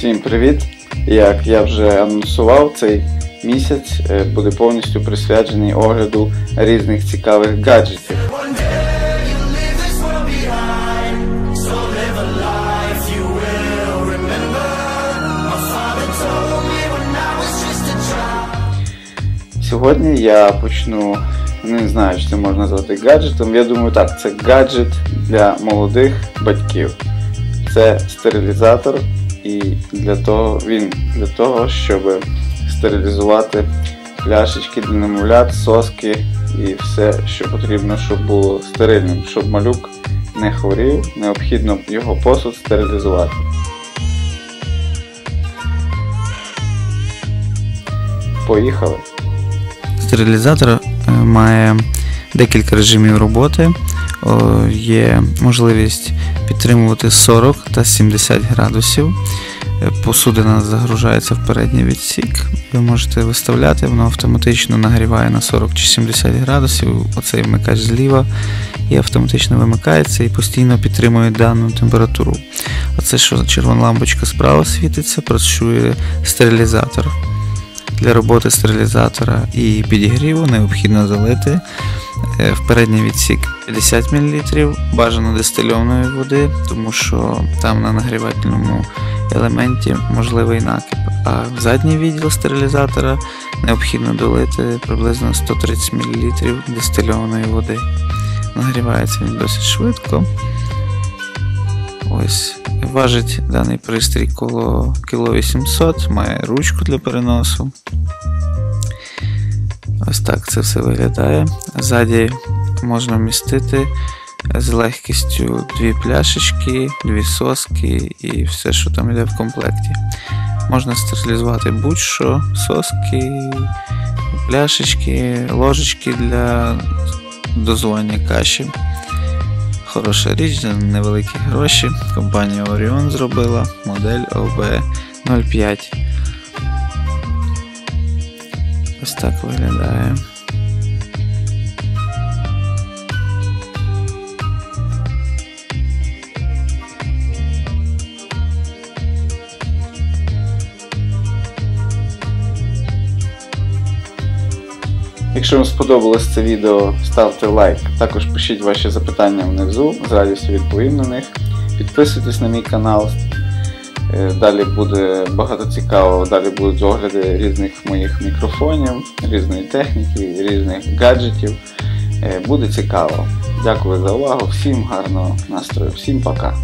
Всім привіт! Як я вже анонсував, цей місяць е, буде повністю присвячений огляду різних цікавих гаджетів. Сьогодні я почну, не знаю, чи це можна назвати гаджетом. Я думаю, так, це гаджет для молодих батьків. Це стерилізатор, і для того він для того, щоб стерилізувати пляшечки для немовлят, соски і все, що потрібно, щоб було стерильним, щоб малюк не хворів, необхідно його посуд стерилізувати. Поїхали. Стерилізатор е, має декілька режимів роботи. О, Є можливість підтримувати 40 та 70 градусів. Е, Посудина загружається в передній відсік. Ви можете виставляти, воно автоматично нагріває на 40 чи 70 градусів. Оцей вмикач зліва і автоматично вимикається і постійно підтримує дану температуру. Оце що червона лампочка справа світиться, працює стерилізатор. Для роботи стерилізатора і підігріву необхідно залити е, в передній відсік 50 мл бажано дистильованої води, тому що там на нагрівательному елементі можливий накип. А в задній відділ стерилізатора необхідно долити приблизно 130 мл дистильованої води. Нагрівається він досить швидко. Ось важить даний пристрій коло кіло 800, має ручку для переносу. Ось так це все виглядає. Ззаді можна вмістити з легкістю дві пляшечки, дві соски і все, що там йде в комплекті. Можна стерилізувати будь-що, соски, пляшечки, ложечки для дозування каші. Хороша річ за невеликі гроші. Компанія Orion зробила модель OB05. Ось так виглядає. Якщо вам сподобалось це відео, ставте лайк. Також пишіть ваші запитання внизу, з радістю відповім на них. Підписуйтесь на мій канал. Е, Далі буде багато цікавого, далі будуть огляди різних моїх мікрофонів, різної техніки, різних гаджетів. Е, Буде цікаво. Дякую за увагу, всім гарного настрою, всім пока.